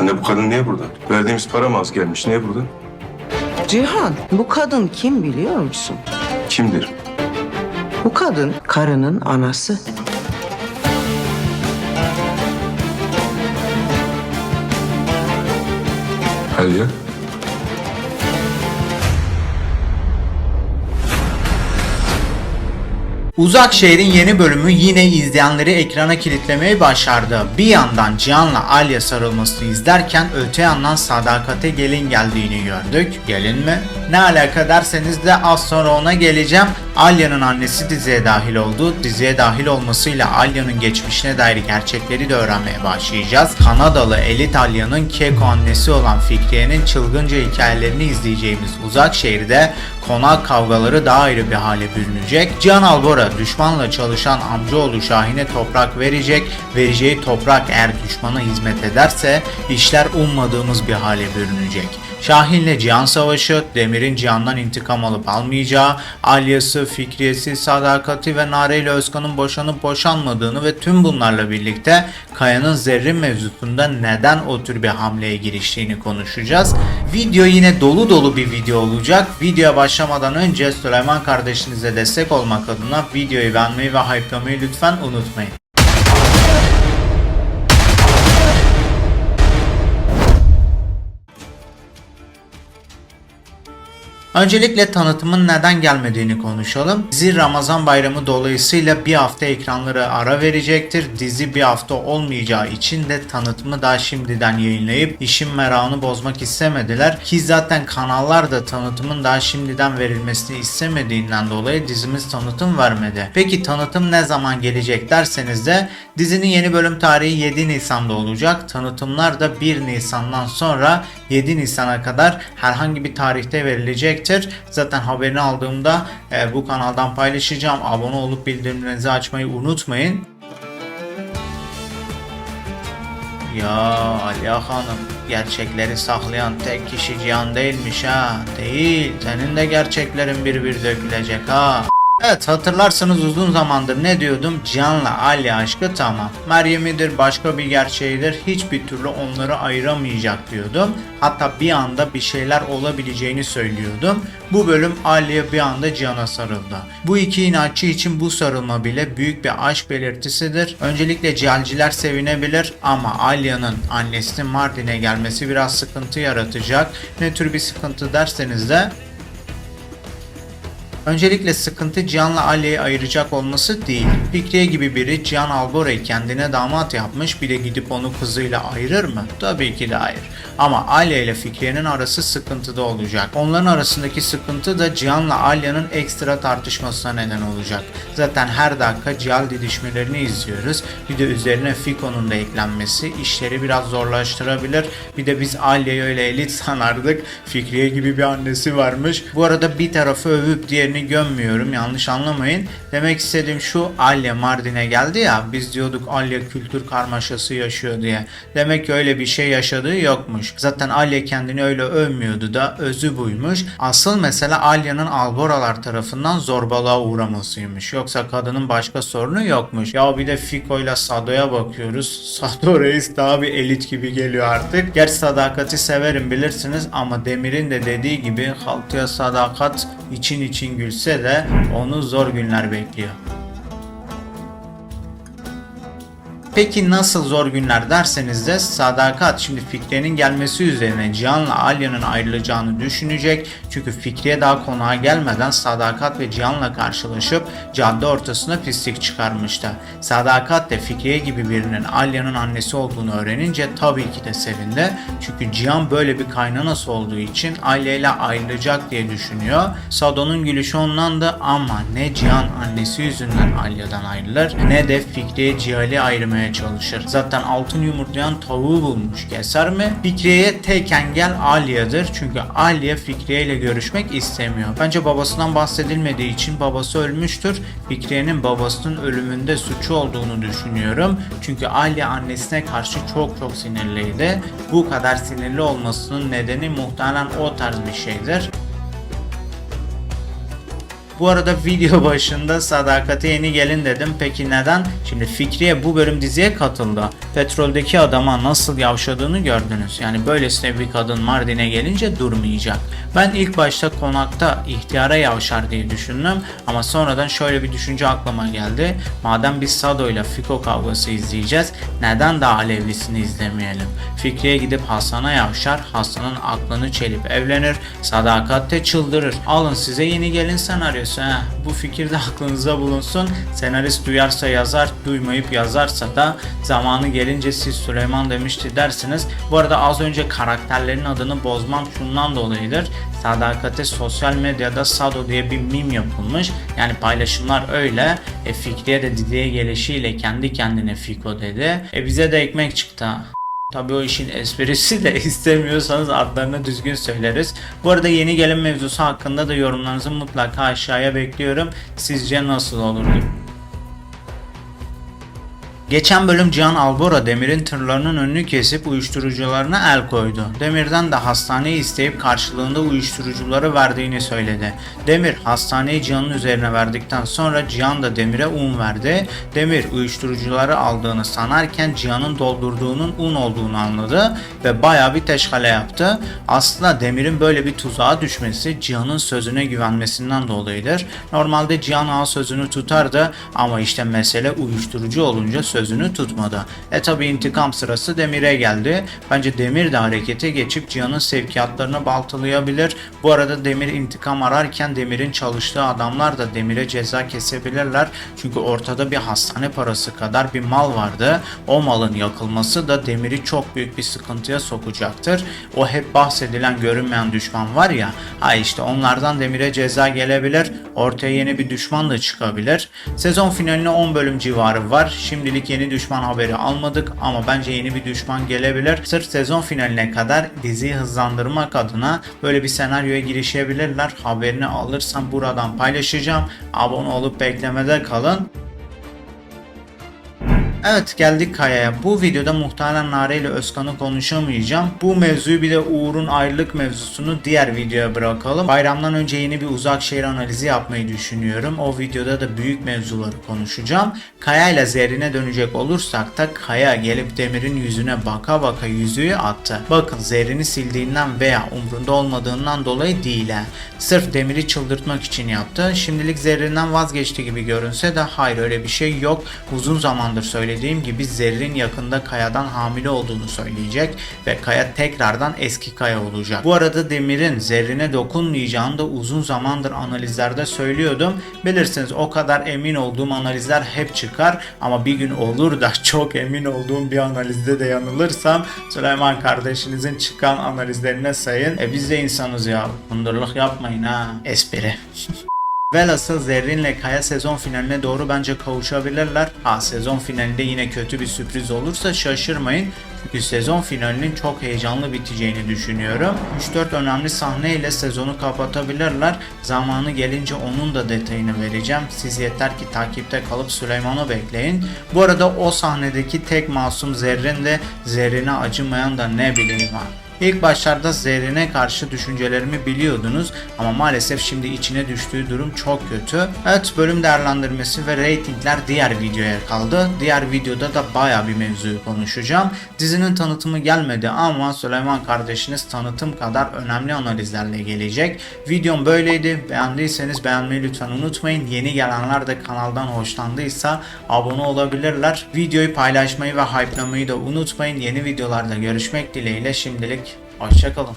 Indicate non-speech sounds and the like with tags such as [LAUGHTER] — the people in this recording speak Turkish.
Anne bu kadın niye burada? Verdiğimiz para mı az gelmiş? Niye burada? Cihan, bu kadın kim biliyor musun? Kimdir? Bu kadın karının anası. Aliye. Uzak Şehir'in yeni bölümü yine izleyenleri ekrana kilitlemeyi başardı. Bir yandan Cihan'la Alya sarılmasını izlerken öte yandan Sadakat'e gelin geldiğini gördük. Gelin mi? Ne alaka derseniz de az sonra ona geleceğim. Alya'nın annesi diziye dahil oldu. Diziye dahil olmasıyla Alya'nın geçmişine dair gerçekleri de öğrenmeye başlayacağız. Kanadalı elit Alya'nın Keko annesi olan Fikriye'nin çılgınca hikayelerini izleyeceğimiz Uzak Şehir'de konak kavgaları daha ayrı bir hale bürünecek. Cihan Albora düşmanla çalışan amcaoğlu Şahin'e toprak verecek. Vereceği toprak eğer düşmana hizmet ederse işler ummadığımız bir hale bürünecek. Şahin'le Cihan Savaşı, Demir'in Cihan'dan intikam alıp almayacağı, Alya'sı, Fikriyesi, Sadakati ve Nare ile Özkan'ın boşanıp boşanmadığını ve tüm bunlarla birlikte Kaya'nın Zerrin mevzusunda neden o tür bir hamleye giriştiğini konuşacağız. Video yine dolu dolu bir video olacak. Videoya başlamadan önce Süleyman kardeşinize destek olmak adına videoyu beğenmeyi ve hype'lamayı lütfen unutmayın. Öncelikle tanıtımın neden gelmediğini konuşalım. Dizi Ramazan bayramı dolayısıyla bir hafta ekranları ara verecektir. Dizi bir hafta olmayacağı için de tanıtımı daha şimdiden yayınlayıp işin merakını bozmak istemediler. Ki zaten kanallar da tanıtımın daha şimdiden verilmesini istemediğinden dolayı dizimiz tanıtım vermedi. Peki tanıtım ne zaman gelecek derseniz de dizinin yeni bölüm tarihi 7 Nisan'da olacak. Tanıtımlar da 1 Nisan'dan sonra 7 Nisan'a kadar herhangi bir tarihte verilecektir. Zaten haberini aldığımda e, bu kanaldan paylaşacağım. Abone olup bildirimlerinizi açmayı unutmayın. Ya Aliya Hanım, gerçekleri saklayan tek kişi Cihan değilmiş ha. Değil, senin de gerçeklerin bir bir dökülecek ha. Evet hatırlarsanız uzun zamandır ne diyordum? Cihan'la Ali aşkı tamam. Meryem'idir başka bir gerçeğidir. Hiçbir türlü onları ayıramayacak diyordum. Hatta bir anda bir şeyler olabileceğini söylüyordum. Bu bölüm Ali'ye bir anda Cihan'a sarıldı. Bu iki inatçı için bu sarılma bile büyük bir aşk belirtisidir. Öncelikle cihalciler sevinebilir ama Alya'nın annesinin Mardin'e gelmesi biraz sıkıntı yaratacak. Ne tür bir sıkıntı derseniz de Öncelikle sıkıntı Cihan'la Ali'yi ayıracak olması değil. Fikriye gibi biri Cihan Albora'yı kendine damat yapmış bir de gidip onu kızıyla ayırır mı? Tabii ki de hayır. Ama Alya ile Fikriye'nin arası sıkıntıda olacak. Onların arasındaki sıkıntı da Cihan'la Alya'nın ekstra tartışmasına neden olacak. Zaten her dakika Cihal didişmelerini izliyoruz. Bir de üzerine Fiko'nun da eklenmesi işleri biraz zorlaştırabilir. Bir de biz Alya'yı öyle elit sanardık. Fikriye gibi bir annesi varmış. Bu arada bir tarafı övüp diğerini gömmüyorum yanlış anlamayın. Demek istediğim şu Alya Mardin'e geldi ya biz diyorduk Alya kültür karmaşası yaşıyor diye. Demek ki öyle bir şey yaşadığı yokmuş. Zaten Alya kendini öyle övmüyordu da özü buymuş. Asıl mesele Alya'nın Alboralar tarafından zorbalığa uğramasıymış. Yoksa kadının başka sorunu yokmuş. Ya bir de Fiko ile Sado'ya bakıyoruz. Sado reis daha bir elit gibi geliyor artık. Gerçi sadakati severim bilirsiniz ama Demir'in de dediği gibi haltıya sadakat için için gülse de onu zor günler bekliyor. Peki nasıl zor günler derseniz de Sadakat şimdi Fikriye'nin gelmesi üzerine Cihan'la Alya'nın ayrılacağını düşünecek. Çünkü Fikriye daha konağa gelmeden Sadakat ve Cihan'la karşılaşıp cadde ortasına pislik çıkarmıştı. Sadakat de Fikriye gibi birinin Alya'nın annesi olduğunu öğrenince tabii ki de sevindi. Çünkü Cihan böyle bir kaynanası olduğu için Alya ile ayrılacak diye düşünüyor. Sado'nun gülüşü ondandı ama ne Cihan annesi yüzünden Alya'dan ayrılır ne de Fikriye Cihal'i ayırmaya çalışır. Zaten altın yumurtlayan tavuğu bulmuş keser mi? Fikriye'ye tek engel Alya'dır. Çünkü Alya Fikriye ile görüşmek istemiyor. Bence babasından bahsedilmediği için babası ölmüştür. Fikriye'nin babasının ölümünde suçu olduğunu düşünüyorum. Çünkü Alya annesine karşı çok çok sinirliydi. Bu kadar sinirli olmasının nedeni muhtemelen o tarz bir şeydir. Bu arada video [LAUGHS] başında sadakate yeni gelin dedim. Peki neden? Şimdi Fikriye bu bölüm diziye katıldı. Petroldeki adama nasıl yavşadığını gördünüz. Yani böylesine bir kadın Mardin'e gelince durmayacak. Ben ilk başta konakta ihtiyara yavşar diye düşündüm ama sonradan şöyle bir düşünce aklıma geldi. Madem biz Sado ile Fiko kavgası izleyeceğiz, neden daha Alevlisini izlemeyelim? Fikriye gidip Hasan'a yavşar, Hasan'ın aklını çelip evlenir, sadakatte çıldırır. Alın size yeni gelin senaryosu. Heh, bu fikir de [LAUGHS] aklınızda bulunsun. Senarist duyarsa yazar, duymayıp yazarsa da zamanı gelince siz Süleyman demişti dersiniz. Bu arada az önce karakterlerin adını bozmam şundan dolayıdır. Sadakate sosyal medyada Sado diye bir meme yapılmış. Yani paylaşımlar öyle. E, Fikriye de Didi'ye gelişiyle kendi kendine Fiko dedi. E bize de ekmek çıktı. Tabii o işin esprisi de [LAUGHS] istemiyorsanız adlarını düzgün söyleriz. Bu arada yeni gelen mevzusu hakkında da yorumlarınızı mutlaka aşağıya bekliyorum. Sizce nasıl olurdu? Geçen bölüm Cihan Albora Demir'in tırlarının önünü kesip uyuşturucularına el koydu. Demir'den de hastaneyi isteyip karşılığında uyuşturucuları verdiğini söyledi. Demir hastaneyi Cihan'ın üzerine verdikten sonra Cihan da Demir'e un verdi. Demir uyuşturucuları aldığını sanarken Cihan'ın doldurduğunun un olduğunu anladı ve baya bir teşkale yaptı. Aslında Demir'in böyle bir tuzağa düşmesi Cihan'ın sözüne güvenmesinden dolayıdır. Normalde Cihan ağa sözünü tutardı ama işte mesele uyuşturucu olunca sözünü tutmadı. E tabi intikam sırası Demir'e geldi. Bence Demir de harekete geçip Cihan'ın sevkiyatlarını baltalayabilir. Bu arada Demir intikam ararken Demir'in çalıştığı adamlar da Demir'e ceza kesebilirler. Çünkü ortada bir hastane parası kadar bir mal vardı. O malın yakılması da Demir'i çok büyük bir sıkıntıya sokacaktır. O hep bahsedilen görünmeyen düşman var ya, ha işte onlardan Demir'e ceza gelebilir. Ortaya yeni bir düşman da çıkabilir. Sezon finaline 10 bölüm civarı var. Şimdilik yeni düşman haberi almadık ama bence yeni bir düşman gelebilir. Sırf sezon finaline kadar diziyi hızlandırmak adına böyle bir senaryoya girişebilirler. Haberini alırsam buradan paylaşacağım. Abone olup beklemede kalın. Evet geldik Kaya'ya. Bu videoda muhtemelen Nare ile Özkan'ı konuşamayacağım. Bu mevzuyu bir de Uğur'un ayrılık mevzusunu diğer videoya bırakalım. Bayramdan önce yeni bir uzak şehir analizi yapmayı düşünüyorum. O videoda da büyük mevzuları konuşacağım. Kaya ile Zerrin'e dönecek olursak da Kaya gelip Demir'in yüzüne baka baka yüzüğü attı. Bakın Zerrin'i sildiğinden veya umrunda olmadığından dolayı değil. ha. Sırf Demir'i çıldırtmak için yaptı. Şimdilik Zerrin'den vazgeçti gibi görünse de hayır öyle bir şey yok. Uzun zamandır söylediğim gibi Zerrin yakında Kaya'dan hamile olduğunu söyleyecek ve Kaya tekrardan eski Kaya olacak. Bu arada Demir'in Zerrin'e dokunmayacağını da uzun zamandır analizlerde söylüyordum. Bilirsiniz o kadar emin olduğum analizler hep çıkar ama bir gün olur da [LAUGHS] çok emin olduğum bir analizde de yanılırsam Süleyman kardeşinizin çıkan analizlerine sayın. E biz de insanız ya. Bundurluk yapmayın ha. Espri. [LAUGHS] Velhasıl Zerrin'le Kaya sezon finaline doğru bence kavuşabilirler. Ha sezon finalinde yine kötü bir sürpriz olursa şaşırmayın. Çünkü sezon finalinin çok heyecanlı biteceğini düşünüyorum. 3-4 önemli sahne ile sezonu kapatabilirler. Zamanı gelince onun da detayını vereceğim. Siz yeter ki takipte kalıp Süleyman'ı bekleyin. Bu arada o sahnedeki tek masum Zerrin de Zerrin'e acımayan da ne bileyim var. İlk başlarda Zerrin'e karşı düşüncelerimi biliyordunuz ama maalesef şimdi içine düştüğü durum çok kötü. Evet bölüm değerlendirmesi ve reytingler diğer videoya kaldı. Diğer videoda da baya bir mevzuyu konuşacağım. Dizinin tanıtımı gelmedi ama Süleyman kardeşiniz tanıtım kadar önemli analizlerle gelecek. Videom böyleydi. Beğendiyseniz beğenmeyi lütfen unutmayın. Yeni gelenler de kanaldan hoşlandıysa abone olabilirler. Videoyu paylaşmayı ve hype'lamayı da unutmayın. Yeni videolarda görüşmek dileğiyle şimdilik hoşçakalın.